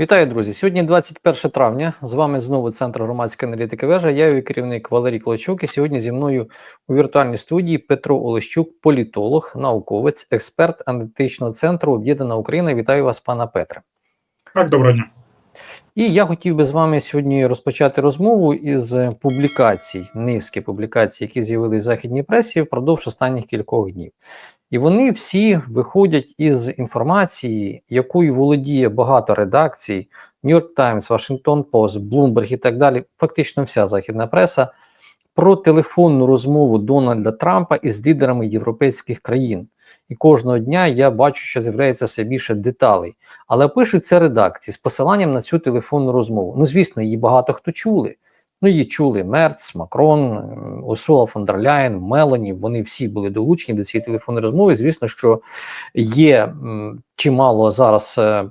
Вітаю, друзі! Сьогодні 21 травня. З вами знову Центр громадської аналітики вежа. Я її керівник Валерій Клочук. І сьогодні зі мною у віртуальній студії Петро Олещук, політолог, науковець, експерт аналітичного центру Об'єднана Україна. Вітаю вас, пана Петре. Так, доброго дня. І я хотів би з вами сьогодні розпочати розмову із публікацій, низки публікацій, які з'явилися в західній пресі впродовж останніх кількох днів. І вони всі виходять із інформації, якою володіє багато редакцій: New York Times, Washington Post, Bloomberg і так далі. Фактично, вся західна преса про телефонну розмову Дональда Трампа із лідерами європейських країн. І кожного дня я бачу, що з'являється все більше деталей. Але пишуть це редакції з посиланням на цю телефонну розмову. Ну, звісно, її багато хто чули. Ну, її чули Мерц, Макрон, Урсула фон дер Ляєн, Мелані. Вони всі були долучені до цієї телефонної розмови. Звісно, що є чимало зараз е,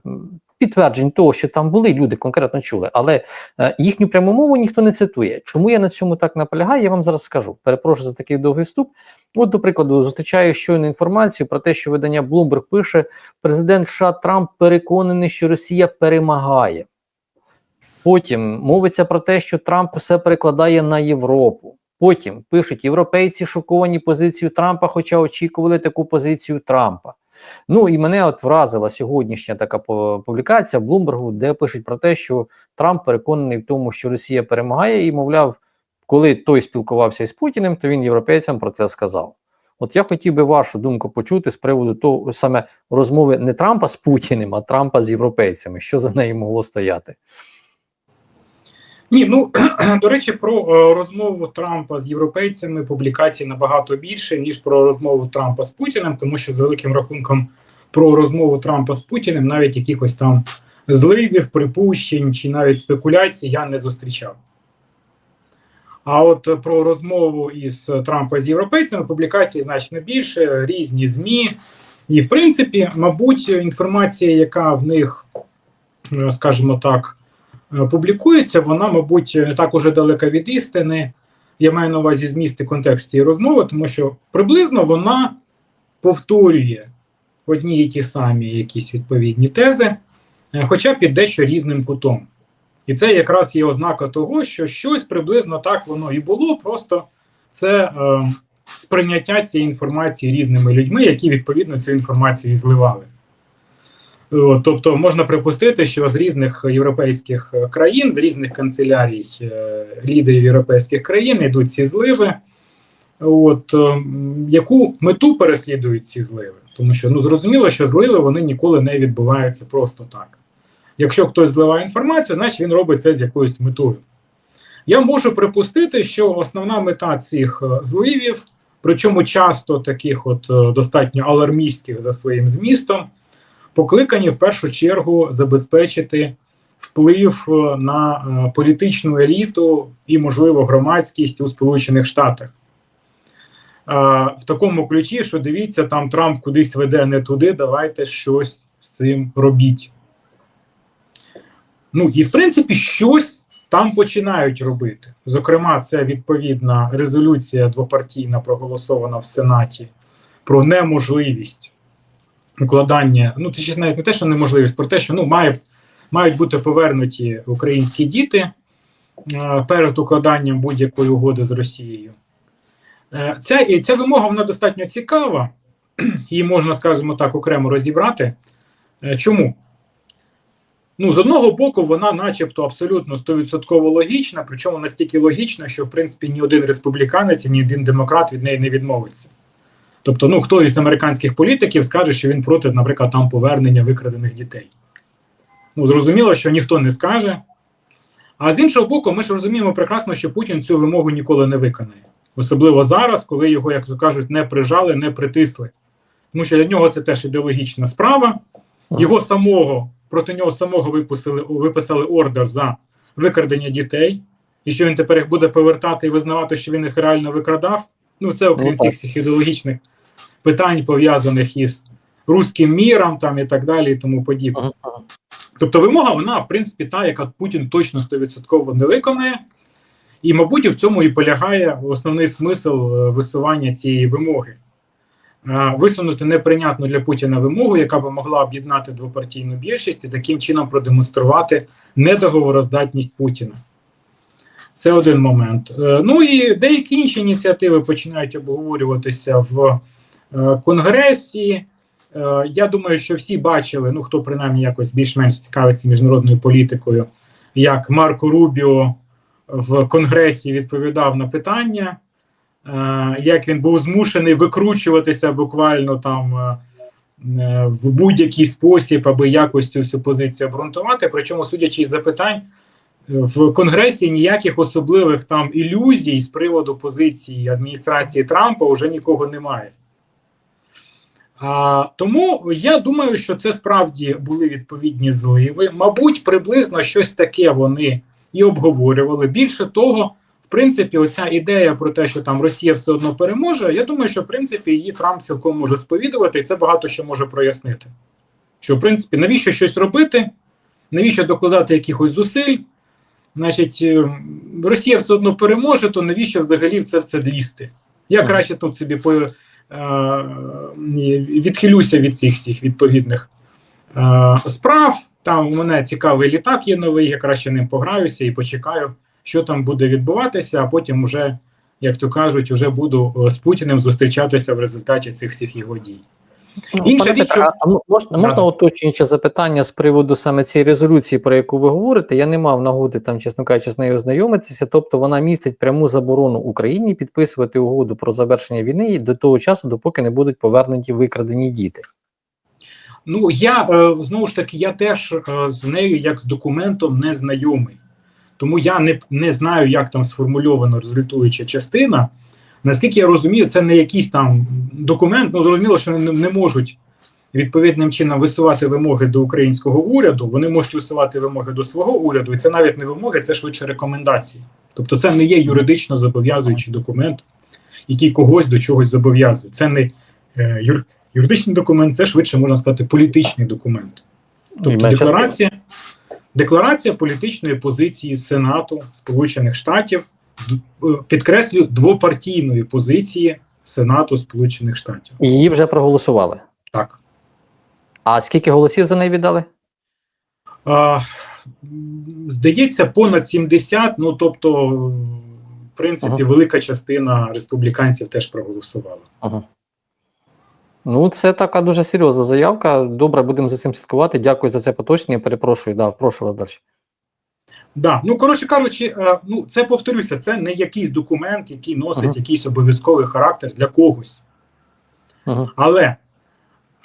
підтверджень того, що там були люди, конкретно чули, але е, їхню пряму мову ніхто не цитує. Чому я на цьому так наполягаю? Я вам зараз скажу. Перепрошую за такий довгий вступ. От, до прикладу, зустрічаю щойну інформацію про те, що видання Bloomberg пише: президент США Трамп переконаний, що Росія перемагає. Потім мовиться про те, що Трамп все перекладає на Європу. Потім пишуть європейці шоковані позицію Трампа, хоча очікували таку позицію Трампа. Ну і мене от вразила сьогоднішня така публікація в Блумбергу, де пишуть про те, що Трамп переконаний в тому, що Росія перемагає, і, мовляв, коли той спілкувався із Путіним, то він європейцям про це сказав. От я хотів би вашу думку почути з приводу того саме розмови не Трампа з Путіним, а Трампа з європейцями. Що за нею могло стояти? Ні, ну до речі, про е, розмову Трампа з європейцями публікацій набагато більше ніж про розмову Трампа з Путіним, тому що за великим рахунком про розмову Трампа з Путіним навіть якихось там зливів, припущень чи навіть спекуляцій я не зустрічав. А от про розмову із Трампа з європейцями публікацій значно більше, різні ЗМІ. І, в принципі, мабуть, інформація, яка в них, е, скажімо так, е, публікується, вона, мабуть, так уже далека від істини. Я маю на увазі зміст і контекст цієї розмови, тому що приблизно вона повторює одні і ті самі якісь відповідні тези, е, хоча під дещо різним кутом. І це якраз є ознака того, що щось приблизно так воно і було, просто це е, сприйняття цієї інформації різними людьми, які відповідно цю інформацію зливали. Тобто можна припустити, що з різних європейських країн, з різних канцелярій е, лідерів європейських країн йдуть ці зливи. От, е, Яку мету переслідують ці зливи? Тому що ну зрозуміло, що зливи вони ніколи не відбуваються просто так. Якщо хтось зливає інформацію, значить він робить це з якоюсь метою. Я можу припустити, що основна мета цих е, зливів, причому часто таких от е, достатньо алармістських за своїм змістом, покликані в першу чергу забезпечити вплив е, на політичну еліту і, можливо, громадськість у Сполучених Штатах. В такому ключі, що дивіться, там Трамп кудись веде не туди, давайте щось з цим робіть. Ну і в принципі щось там починають робити. Зокрема, це відповідна резолюція двопартійна проголосована в Сенаті про неможливість укладання. Ну, точніше, навіть не те, що неможливість, про те, що ну має, мають бути повернуті українські діти е, перед укладанням будь-якої угоди з Росією. Е, ця і ця вимога вона достатньо цікава, її можна, скажімо так, окремо розібрати. Е, чому? Ну, з одного боку, вона, начебто, абсолютно 100% логічна, причому настільки логічна, що в принципі ні один республіканець, ні один демократ від неї не відмовиться. Тобто, ну хто із американських політиків скаже, що він проти, наприклад, там повернення викрадених дітей. Ну, зрозуміло, що ніхто не скаже. А з іншого боку, ми ж розуміємо прекрасно, що Путін цю вимогу ніколи не виконає. Особливо зараз, коли його, як то кажуть, не прижали, не притисли. Тому що для нього це теж ідеологічна справа. Його самого проти нього самого виписали виписали ордер за викрадення дітей, і що він тепер їх буде повертати і визнавати, що він їх реально викрадав. Ну це окрім цих всіх ідеологічних питань, пов'язаних із руським міром там і так далі, і тому подібне. Тобто, вимога, вона, в принципі, та, яка Путін точно 100% не виконає. І, мабуть, в цьому і полягає основний смисл е, висування цієї вимоги. е, висунути неприйнятну для Путіна вимогу, яка би могла об'єднати двопартійну більшість і таким чином продемонструвати недоговороздатність Путіна. Це один момент. Е, Ну і деякі інші ініціативи починають обговорюватися в е, Конгресі. Е, Я думаю, що всі бачили, ну хто принаймні якось більш-менш цікавиться міжнародною політикою, як Марко Рубіо в Конгресі відповідав на питання, як він був змушений викручуватися буквально там в будь-який спосіб, аби якось цю позицію обґрунтувати. Причому, судячи із запитань, в Конгресі ніяких особливих там ілюзій з приводу позиції адміністрації Трампа вже нікого немає. А, тому я думаю, що це справді були відповідні зливи. Мабуть, приблизно щось таке вони і обговорювали. Більше того, в принципі, оця ідея про те, що там Росія все одно переможе. Я думаю, що в принципі її Трамп цілком може сповідувати, і це багато що може прояснити. Що в принципі, навіщо щось робити, навіщо докладати якихось зусиль? Значить, е, Росія все одно переможе, то навіщо взагалі в це все лізти? Я краще тут собі по, е, відхилюся від цих всіх відповідних е, справ. Там у мене цікавий літак є новий, я краще ним пограюся і почекаю, що там буде відбуватися, а потім уже, як то кажуть, вже буду е, з Путіним зустрічатися в результаті цих всіх його дій. Ну, Інша пане річ, Петре, а м- можна, можна Да. уточнююче запитання з приводу саме цієї резолюції, про яку ви говорите? Я не мав нагоди там, чесно кажучи, з нею ознайомитися. Тобто вона містить пряму заборону Україні підписувати угоду про завершення війни до того часу, допоки не будуть повернуті викрадені діти. Ну я е, знову ж таки, я теж е, з нею як з документом не знайомий. Тому я не, не знаю, як там сформульована результуюча частина. Наскільки я розумію, це не якийсь там документ. Ну зрозуміло, що вони не можуть відповідним чином висувати вимоги до українського уряду. Вони можуть висувати вимоги до свого уряду, і це навіть не вимоги, це швидше рекомендації. Тобто, це не є юридично зобов'язуючий документ, який когось до чогось зобов'язує. Це не е, юр, юридичний документ, це швидше можна сказати політичний документ. Тобто декларація, декларація політичної позиції Сенату Сполучених Штатів, е, двопартійної позиції Сенату Сполучених Штатів. Її вже проголосували. Так. А скільки голосів за неї віддали? А, здається, понад 70, ну тобто, в принципі, Ага. велика частина республіканців теж проголосувала. Ага. Ну, це така дуже серйозна заявка. Добре, будемо за цим слідкувати. Дякую за це поточнення. Перепрошую, да, прошу вас далі. Да, ну коротше кажучи, е, ну це повторюся, це не якийсь документ, який носить Ага. якийсь обов'язковий характер для когось. Ага. Але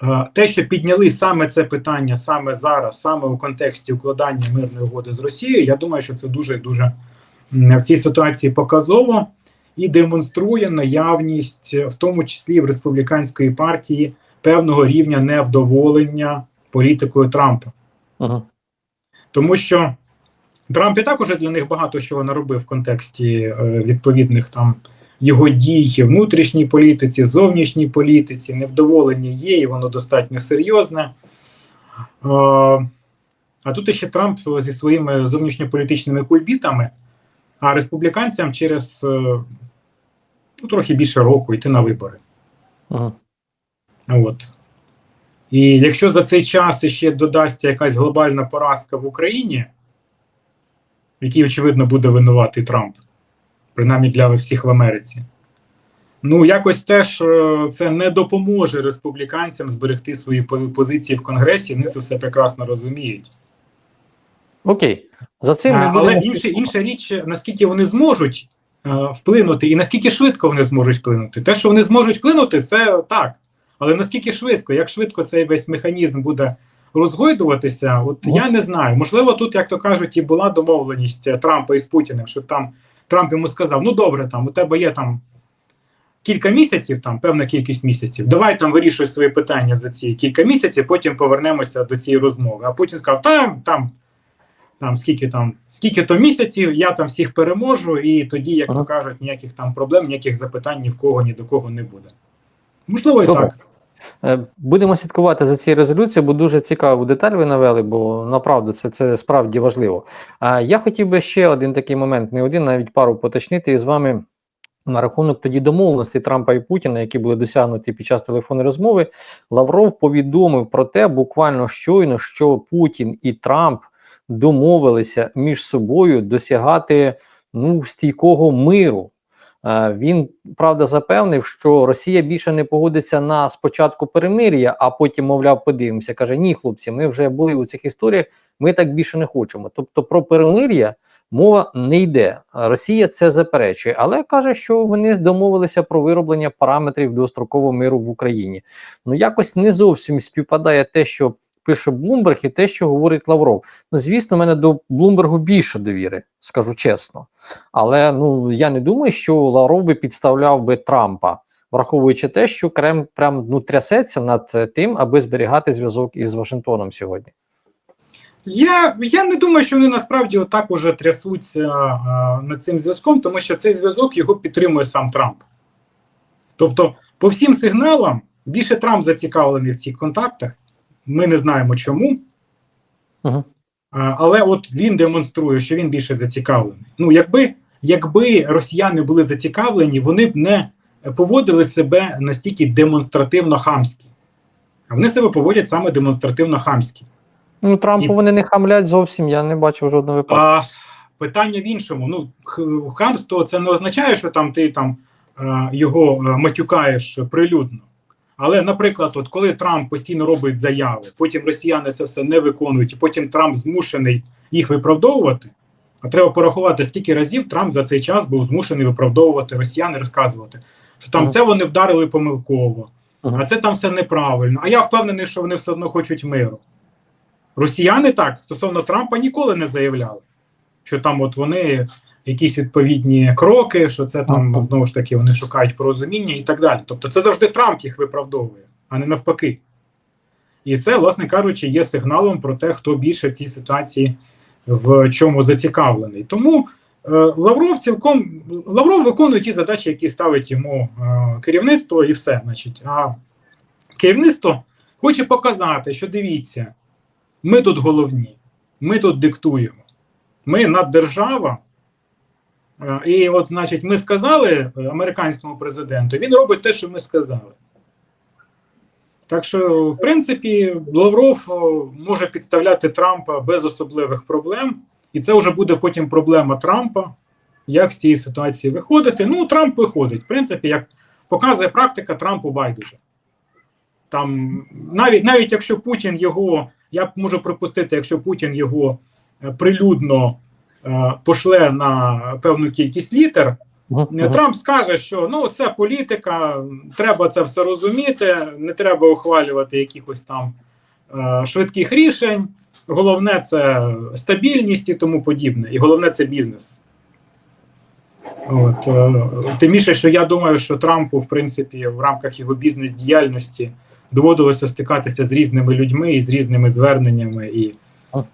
е, те, що підняли саме це питання саме зараз, саме у контексті укладання мирної угоди з Росією, я думаю, що це дуже дуже в цій ситуації показово і демонструє наявність, в тому числі в республіканської партії, певного рівня невдоволення політикою Трампа. Ага. Тому що Трамп і також для них багато чого наробив в контексті е, відповідних там його дій внутрішній політиці, зовнішній політиці, невдоволення є, і воно достатньо серйозне. Е, а тут ще Трамп зі своїми зовнішньополітичними кульбітами, а республіканцям через е, ну, трохи більше року йти на вибори. Ага. От. І якщо за цей час ще додасться якась глобальна поразка в Україні, в якій, очевидно, буде винуватий Трамп, принаймні для всіх в Америці, ну якось теж е, це не допоможе республіканцям зберегти свої позиції в Конгресі. Вони це все прекрасно розуміють. Окей. За цим А, будемо... Але інша, інша річ, наскільки вони зможуть е, вплинути, і наскільки швидко вони зможуть вплинути. Те, що вони зможуть вплинути, це так. Але наскільки швидко, як швидко цей весь механізм буде розгойдуватися, от Ну. я не знаю. Можливо, тут, як то кажуть, і була домовленість е, Трампа із Путіним, що там Трамп йому сказав: ну добре, там у тебе є там кілька місяців, там певна кількість місяців. Давай там вирішуй свої питання за ці кілька місяців, потім повернемося до цієї розмови. А Путін сказав, там, там там скільки там, скільки то місяців, я там всіх переможу, і тоді, як Ага. то кажуть, ніяких там проблем, ніяких запитань ні в кого, ні до кого не буде. Можливо, і Добре. так. Е, Будемо слідкувати за цією резолюцією, бо дуже цікаву деталь ви навели, бо направду це, це справді важливо. А я хотів би ще один такий момент, не один, навіть пару поточнити і з вами на рахунок тоді домовленостей Трампа і Путіна, які були досягнуті під час телефонної розмови, Лавров повідомив про те, буквально щойно, що Путін і Трамп домовилися між собою досягати ну стійкого миру. Е, Він правда запевнив, що Росія більше не погодиться на спочатку перемир'я, а потім, мовляв, подивимося. каже: Ні, хлопці, ми вже були у цих історіях, ми так більше не хочемо. Тобто про перемир'я мова не йде. Росія це заперечує, але каже, що вони домовилися про вироблення параметрів дострокового миру в Україні. Ну якось не зовсім співпадає те, що пише Блумберг, і те, що говорить Лавров. Ну, звісно, в мене до Блумбергу більше довіри, скажу чесно. Але ну я не думаю, що Лавров би підставляв би Трампа, враховуючи те, що Кремль прям ну трясеться над е, тим, аби зберігати зв'язок із Вашингтоном сьогодні. Я я не думаю, що вони насправді отак уже трясуться а, над цим зв'язком, тому що цей зв'язок його підтримує сам Трамп. Тобто, по всім сигналам, більше Трамп зацікавлений в цих контактах. Ми не знаємо чому. Угу. А, але от він демонструє, що він більше зацікавлений. Ну, якби, якби росіяни були зацікавлені, вони б не поводили себе настільки демонстративно хамськи. А вони себе поводять саме демонстративно хамськи. Ну, Трампу І- вони не хамлять зовсім, я не бачив жодного випадку. А, питання в іншому. Ну, хамство це не означає, що там ти там його матюкаєш прилюдно. Але, наприклад, от коли Трамп постійно робить заяви, потім росіяни це все не виконують, і потім Трамп змушений їх виправдовувати. А треба порахувати, скільки разів Трамп за цей час був змушений виправдовувати росіян і розказувати, що там Ага. це вони вдарили помилково, Ага. а це там все неправильно. А я впевнений, що вони все одно хочуть миру. Росіяни так стосовно Трампа ніколи не заявляли, що там от вони якісь відповідні кроки, що це там знову ж таки вони шукають порозуміння і так далі. Тобто, це завжди Трамп їх виправдовує, а не навпаки. І це, власне кажучи, є сигналом про те, хто більше в цій ситуації в чому зацікавлений. Тому е, Лавров цілком Лавров виконує ті задачі, які ставить йому е, керівництво, і все. Значить, а керівництво хоче показати, що дивіться, ми тут головні, ми тут диктуємо, ми наддержава. Е, І от, значить, ми сказали е, американському президенту, він робить те, що ми сказали. Так що, в принципі, Лавров може підставляти Трампа без особливих проблем, і це вже буде потім проблема Трампа, як з цієї ситуації виходити. Ну, Трамп виходить. В принципі, як показує практика, Трампу байдуже. Там навіть навіть якщо Путін його, я можу припустити, якщо Путін його е, прилюдно е, пошле на певну кількість літер, Е. Трамп скаже, що ну це політика, треба це все розуміти, не треба ухвалювати якихось там е, швидких рішень. Головне це стабільність і тому подібне. І головне це бізнес. От, е, тим більше, що я думаю, що Трампу, в принципі, в рамках його бізнес-діяльності доводилося стикатися з різними людьми і з різними зверненнями і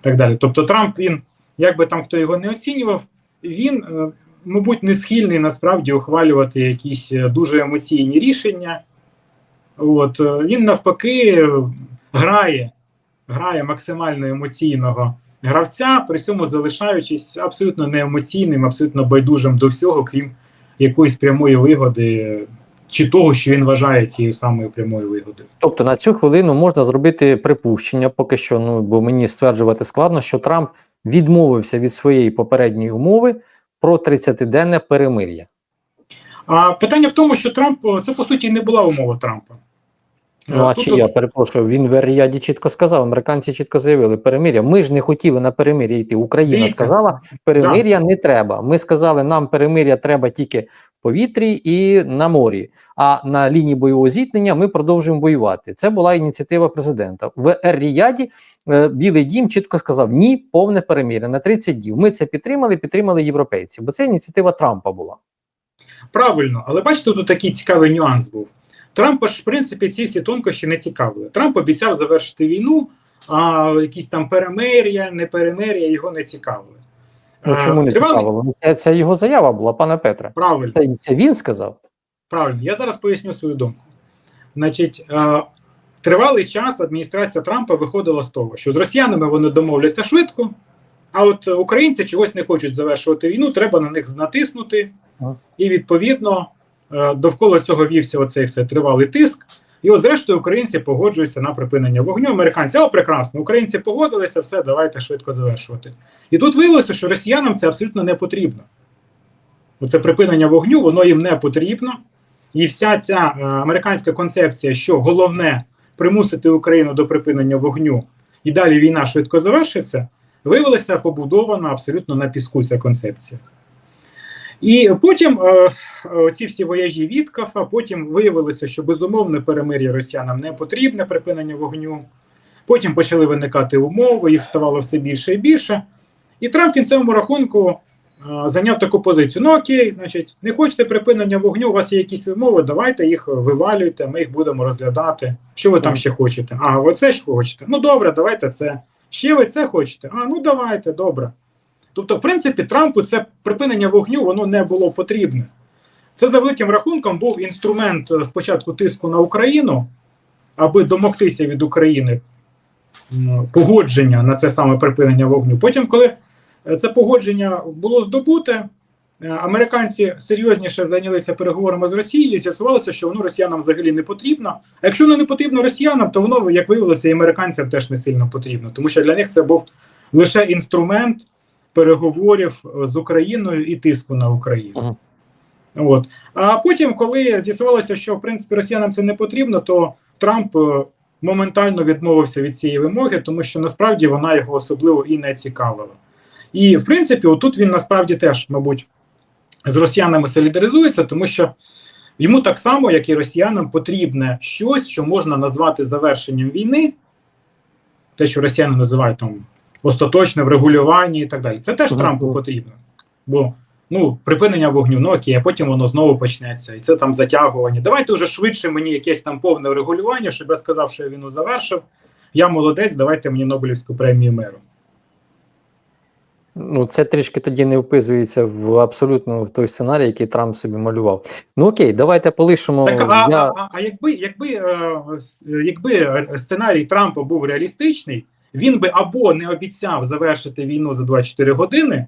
так далі. Тобто, Трамп, він, як би там хто його не оцінював, він, е, мабуть, не схильний насправді ухвалювати якісь е, дуже емоційні рішення. От, е, він навпаки грає, грає максимально емоційного гравця, при цьому залишаючись абсолютно неемоційним, абсолютно байдужим до всього, крім якоїсь прямої вигоди, чи того, що він вважає цією самою прямою вигодою. Тобто на цю хвилину можна зробити припущення, поки що, ну бо мені стверджувати складно, що Трамп відмовився від своєї попередньої умови про 30-денне перемир'я. А питання в тому, що Трамп е, це по суті не була умова Трампа. Ну а Тут... чи я перепрошую, він в Ріаді чітко сказав, американці чітко заявили перемир'я. Ми ж не хотіли на перемир'я йти. Україна Дивіться, сказала, перемир'я не треба. Ми сказали, нам перемир'я треба тільки повітрі і на морі. А на лінії бойового зіткнення ми продовжуємо воювати. Це була ініціатива президента. В Ер-Ріаді е, Білий Дім чітко сказав: ні, повне перемир'я на 30 днів. Ми це підтримали, підтримали європейці, бо це ініціатива Трампа була. Правильно, але бачите, тут такий цікавий нюанс був. Трампа ж, в принципі, ці всі тонкощі не цікавили. Трамп обіцяв завершити війну, а якісь там перемир'я, не перемир'я його не цікавили. Ну Е, чому не тривалий- цікаво? Ну, Це, це його заява була, пане Петре. Правильно, Це, це він сказав. правильно. Я зараз поясню свою думку. Значить, е, тривалий час адміністрація Трампа виходила з того, що з росіянами вони домовляться швидко, а от українці чогось не хочуть завершувати війну, треба на них натиснути. І відповідно е, довкола цього вівся оцей все тривалий тиск. І от, зрештою, українці погоджуються на припинення вогню. Американці, о, прекрасно, українці погодилися, все, давайте швидко завершувати. І тут виявилося, що росіянам це абсолютно не потрібно. Оце припинення вогню, воно їм не потрібно. І вся ця е, американська концепція, що головне примусити Україну до припинення вогню, і далі війна швидко завершиться, виявилася побудована абсолютно на піску ця концепція. І потім е, е, ці всі вояжі Віткафа, потім виявилося, що безумовне перемир'я росіянам не потрібне припинення вогню. Потім почали виникати умови, їх ставало все більше і більше. І Трамп в кінцевому рахунку е, зайняв таку позицію: ну окей, значить, не хочете припинення вогню, у вас є якісь умови, давайте їх вивалюйте, ми їх будемо розглядати. Що ви там ще хочете? А, ви це ж хочете? Ну добре, давайте це. Ще ви це хочете? А, ну давайте, добре. Тобто, в принципі, Трампу це припинення вогню воно не було потрібне. Це за великим рахунком був інструмент е, спочатку тиску на Україну, аби домогтися від України погодження на це саме припинення вогню. Потім, коли е, це погодження було здобуте, е, американці серйозніше зайнялися переговорами з Росією, і з'ясувалося, що воно росіянам взагалі не потрібно. А якщо воно не потрібно росіянам, то воно, як виявилося, і американцям теж не сильно потрібно, тому що для них це був лише інструмент переговорів з Україною і тиску на Україну. Ага. От. А потім, коли з'ясувалося, що в принципі росіянам це не потрібно, то Трамп е, моментально відмовився від цієї вимоги, тому що насправді вона його особливо і не цікавила. І в принципі, отут він насправді теж, мабуть, з росіянами солідаризується, тому що йому так само, як і росіянам, потрібне щось, що можна назвати завершенням війни, те, що росіяни називають там остаточне врегулювання і так далі. Це теж Трампу потрібно. Бо ну, припинення вогню, ну окей, а потім воно знову почнеться, і це там затягування. Давайте вже швидше мені якесь там повне регулювання, щоб я сказав, що я війну завершив. Я молодець, давайте мені Нобелівську премію миру. Ну, це трішки тоді не вписується в абсолютно в той сценарій, який Трамп собі малював. Ну окей, давайте полишимо. Так, а, я... а, а, а якби, якби, е, якби сценарій Трампа був реалістичний, він би або не обіцяв завершити війну за 24 години,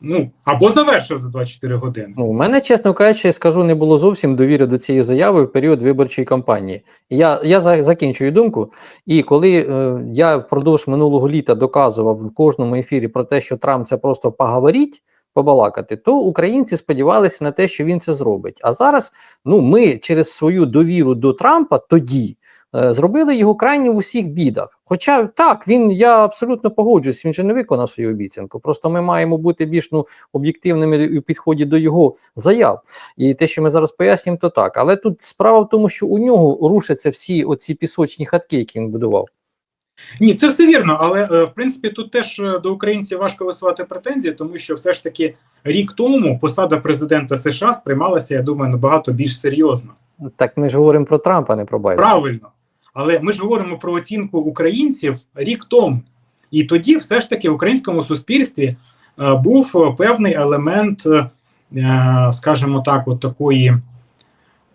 ну, або завершив за 24 години. Ну, у мене, чесно кажучи, скажу, не було зовсім довіри до цієї заяви в період виборчої кампанії. Я, я за, закінчую думку. І коли е, я впродовж минулого літа доказував в кожному ефірі про те, що Трамп це просто поговоріть, побалакати, то українці сподівалися на те, що він це зробить. А зараз ну, ми через свою довіру до Трампа тоді зробили його крайні в усіх бідах. Хоча так, він я абсолютно погоджуюсь, він же не виконав свою обіцянку. Просто ми маємо бути більш ну, об'єктивними у підході до його заяв. І те, що ми зараз пояснюємо, то так. Але тут справа в тому, що у нього рушаться всі оці пісочні хатки, які він будував. Ні, це все вірно, але е, в принципі тут теж е, до українців важко висувати претензії, тому що все ж таки рік тому посада президента США сприймалася, я думаю, набагато більш серйозно. Так ми ж говоримо про Трампа, не про Байдена. Правильно. Але ми ж говоримо про оцінку українців рік тому. І тоді, все ж таки, в українському суспільстві е, був е, певний елемент, е, е, скажімо так, от такої.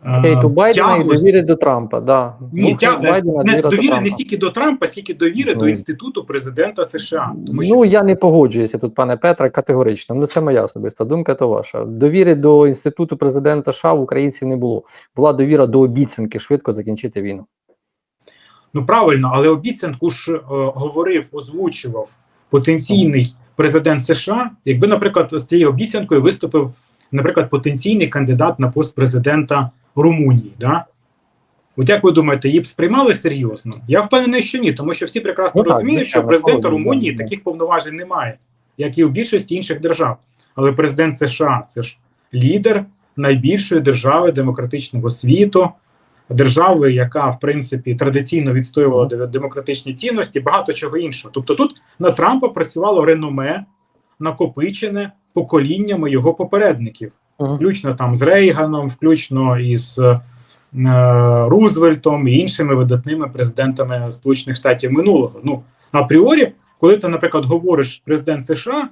е, Хейту Байдена і довіри до Трампа. Да. Ні, тя... Байдена, не, довіра до довіри не стільки до Трампа, скільки довіри Ну. до інституту президента США. Тому що Ну я не погоджуюся тут, пане Петре, категорично. Ну це моя особиста думка, то ваша. Довіри до інституту президента США в українців не було. Була довіра до обіцянки швидко закінчити війну. Ну правильно, але обіцянку ж е, говорив, озвучував потенційний президент США. Якби, наприклад, з цією обіцянкою виступив, наприклад, потенційний кандидат на пост президента Румунії. Да? От як ви думаєте, її б сприймали серйозно? Я впевнений, що ні, тому що всі прекрасно Ну розуміють, звичайно, що президента Румунії да. таких повноважень немає, як і у більшості інших держав. Але президент США це ж лідер найбільшої держави демократичного світу, держави, яка в принципі традиційно відстоювала демократичні цінності, багато чого іншого. Тобто тут на Трампа працювало реноме, накопичене поколіннями його попередників, включно там з Рейганом, включно із е, Рузвельтом і іншими видатними президентами Сполучених Штатів минулого. Ну апріорі, коли ти, наприклад, говориш президент США.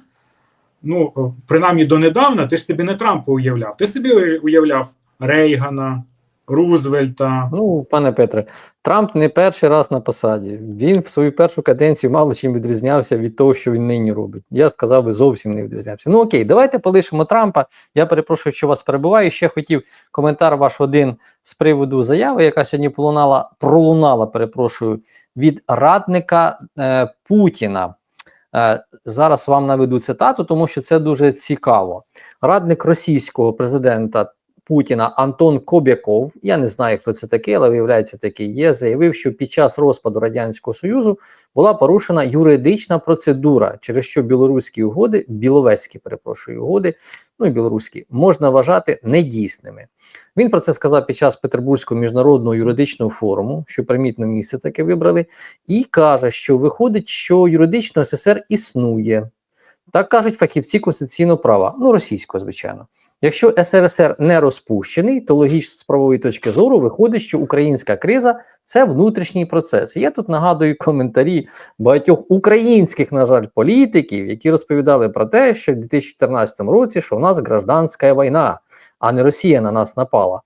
Ну, е, принаймні донедавна, ти ж собі не Трампа уявляв. Ти собі уявляв Рейгана, Рузвельта. Ну, пане Петре, Трамп не перший раз на посаді. Він в свою першу каденцію мало чим відрізнявся від того, що він нині робить. Я сказав би, зовсім не відрізнявся. Ну окей, давайте полишимо Трампа. Я перепрошую, що вас перебуваю. Ще хотів коментар ваш один з приводу заяви, яка сьогодні пролунала, пролунала, перепрошую, від радника е, Путіна. Е, зараз вам наведу цитату, тому що це дуже цікаво. Радник російського президента Путіна Антон Кобяков, я не знаю, хто це такий, але виявляється такий є, заявив, що під час розпаду Радянського Союзу була порушена юридична процедура, через що білоруські угоди, біловезькі, перепрошую, угоди, ну і білоруські, можна вважати недійсними. Він про це сказав під час Петербурзького міжнародного юридичного форуму, що примітне місце таке вибрали, і каже, що виходить, що юридично СССР існує. Так кажуть фахівці конституційного права, ну російського, звичайно. Якщо СРСР не розпущений, то логічно з правової точки зору виходить, що українська криза це внутрішній процес. Я тут нагадую коментарі багатьох українських, на жаль, політиків, які розповідали про те, що в 2014 році що в нас гражданська війна, а не Росія на нас напала.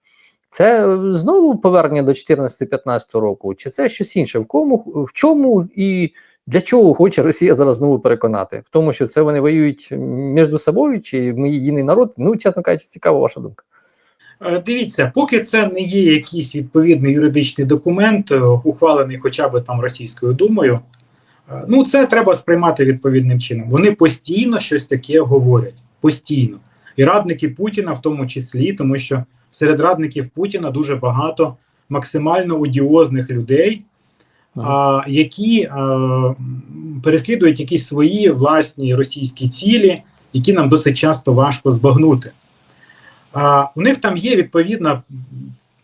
Це е, знову повернення до 2014-2015 року, чи це щось інше? В кому в чому і для чого хоче Росія зараз знову переконати? В тому, що це вони воюють між собою, чи ми єдиний народ? Ну, чесно кажучи, цікава ваша думка. Е, Дивіться, поки це не є якийсь відповідний юридичний документ, е, ухвалений хоча б там Російською думою, е, ну це треба сприймати відповідним чином. Вони постійно щось таке говорять. Постійно. І радники Путіна, в тому числі, тому що серед радників Путіна дуже багато максимально одіозних людей, а, які а, переслідують якісь свої власні російські цілі, які нам досить часто важко збагнути. А, у них там є відповідна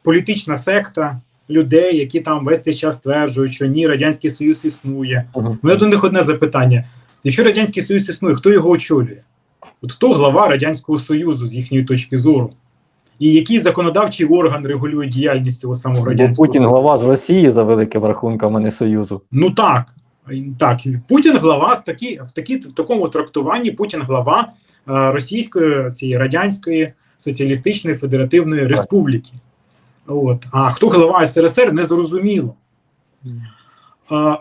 політична секта людей, які там весь цей час стверджують, що ні, Радянський Союз існує. У мене до них одне запитання: якщо Радянський Союз існує, хто його очолює? От хто глава Радянського Союзу з їхньої точки зору? І який законодавчий орган регулює діяльність цього самого Бо Путін Союзу? глава з Росії за великим рахунком, а не Союзу. Ну так. Так, Путін глава з такі, в, такі, в такому трактуванні Путін глава е, Російської цієї радянської соціалістичної федеративної республіки. От. А хто глава СРСР, не зрозуміло.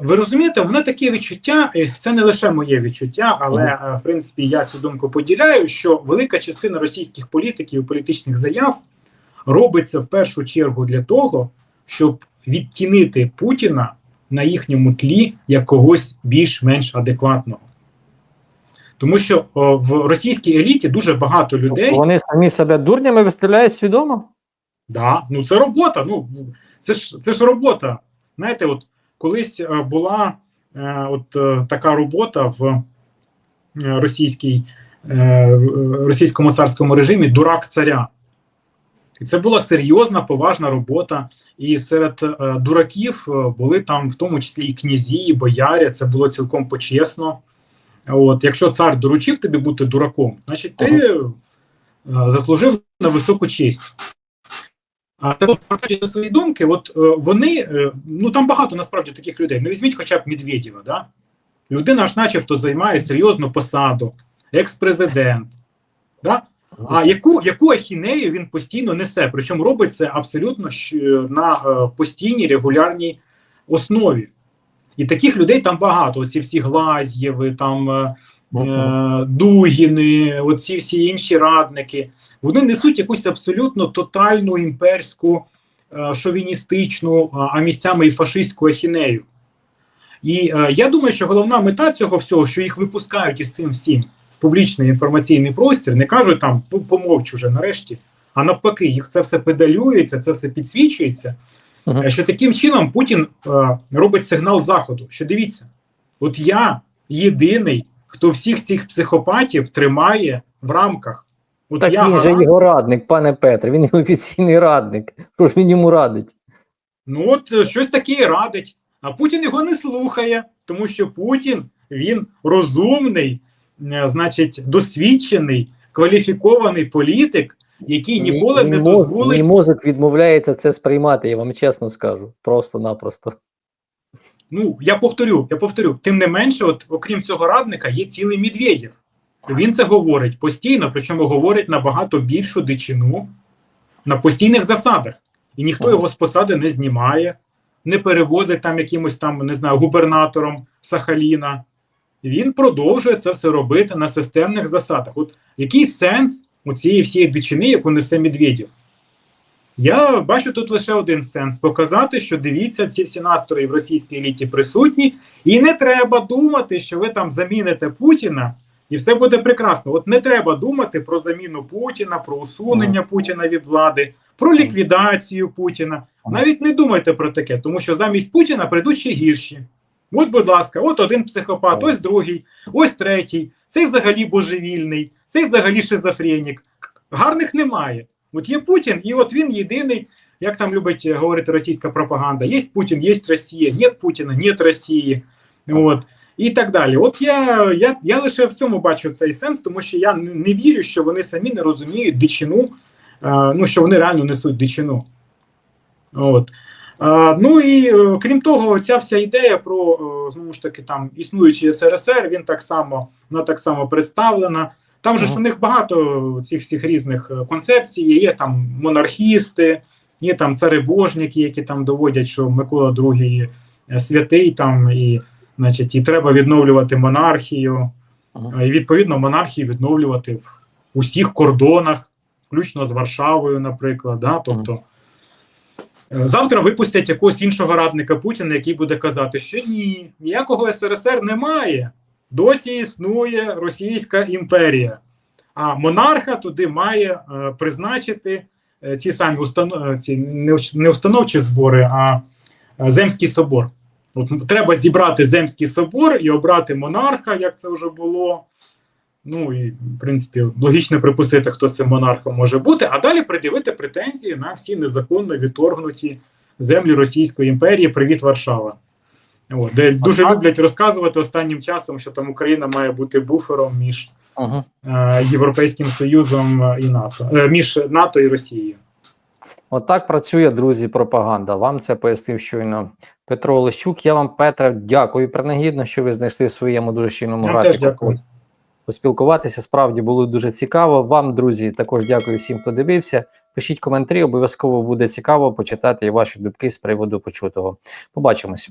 Ви розумієте, в мене таке відчуття, і це не лише моє відчуття, але е, в принципі я цю думку поділяю, що велика частина російських політиків і політичних заяв робиться в першу чергу для того, щоб відтінити Путіна на їхньому тлі як когось більш-менш адекватного. Тому що о, в російській еліті дуже багато людей. Вони самі себе дурнями виставляють свідомо. Да, ну це робота. Ну це ж це ж робота. Знаєте, от колись е, була е, от е, така робота в російській російському царському режимі Дурак царя. І це була серйозна, поважна робота. І серед дураків були там, в тому числі і князі, і боярі. Це було цілком почесно. От, якщо цар доручив тобі бути дураком, значить ти е, заслужив на високу честь. А це повертаючись до своєї думки, от е, вони, е, ну там багато насправді таких людей. Ну візьміть хоча б Медведєва, да? Людина ж начебто займає серйозну посаду, екс-президент. Да? А яку, яку ахінею він постійно несе? Причому робить це абсолютно на е, постійній регулярній основі. І таких людей там багато. Оці всі Глазєви, там Дугіни, оці всі інші радники. Вони несуть якусь абсолютно тотальну імперську, е, шовіністичну, а- а місцями і фашистську ахінею. І е, я думаю, що головна мета цього всього, що їх випускають із цим всім в публічний інформаційний простір, не кажуть там «Ну, помовч уже нарешті, а навпаки, їх це все педалюється, це все підсвічується. Е, Що таким чином Путін е, робить сигнал Заходу, що дивіться, от я єдиний, хто всіх цих психопатів тримає в рамках. От Так я він же його радник, пане Петре, він його офіційний радник. Що ж він йому радить? Ну от е, щось таке радить. А Путін його не слухає, тому що Путін він розумний, е, значить, досвідчений, кваліфікований політик, який ніколи Мій- не мій дозволить. Мій мозок відмовляється це сприймати, я вам чесно скажу. Просто-напросто. Ну я повторю, я повторю. Тим не менше, от окрім цього радника, є цілий Медведєв. Він це говорить постійно, причому говорить набагато більшу дичину на постійних засадах. і ніхто його з посади не знімає, не переводить там якимось там, не знаю, губернатором Сахаліна. Він продовжує це все робити на системних засадах. От який сенс у цієї всієї дичини, яку несе Медведєв? Я бачу тут лише один сенс: показати, що дивіться, ці всі настрої в російській еліті присутні, і не треба думати, що ви там заміните Путіна, і все буде прекрасно. От не треба думати про заміну Путіна, про усунення Путіна від влади, про ліквідацію Путіна. Навіть не думайте про таке, тому що замість Путіна прийдуть ще гірші. От, будь ласка, от один психопат, ось другий, ось третій. Цей взагалі божевільний, цей взагалі шизофренік. Гарних немає. От є Путін, і от він єдиний, як там любить говорити російська пропаганда: є Путін, є Росія, нет Путіна, нет Росії. От. І так далі. От я, я, я лише в цьому бачу цей сенс, тому що я не, вірю, що вони самі не розуміють дичину, е, ну що вони реально несуть дичину. От. А, ну і е, крім того, ця вся ідея про е, знову ж таки там існуючий СРСР, він так само вона так само представлена. Там же ж у них багато цих всіх різних е, концепцій. є. Там монархісти, є там царебожники, які там доводять, що Микола II е, святий там і, значить, і треба відновлювати монархію. І відповідно монархії відновлювати в усіх кордонах, включно з Варшавою, наприклад. Да? Тобто е, завтра випустять якогось іншого радника Путіна, який буде казати, що ні, ніякого СРСР немає. Досі існує Російська імперія. А монарха туди має е, призначити е, ці самі установ... ці не, установчі збори, а е, Земський собор. От треба зібрати Земський собор і обрати монарха, як це вже було. Ну і в принципі логічно припустити, хто цим монархом може бути, а далі пред'явити претензії на всі незаконно відторгнуті землі Російської імперії. Привіт, Варшава. От, де дуже так. люблять розказувати останнім часом, що там Україна має бути буфером між Ага. е, Європейським Союзом і НАТО, е, між НАТО і Росією. Отак працює, друзі, пропаганда. Вам це пояснив щойно Петро Олещук. Я вам, Петре, дякую принагідно, що ви знайшли в своєму дуже щільному графіку. дякую. Поспілкуватися справді було дуже цікаво. Вам, друзі, також дякую всім, хто дивився. Пишіть коментарі, обов'язково буде цікаво почитати і ваші думки з приводу почутого. Побачимось.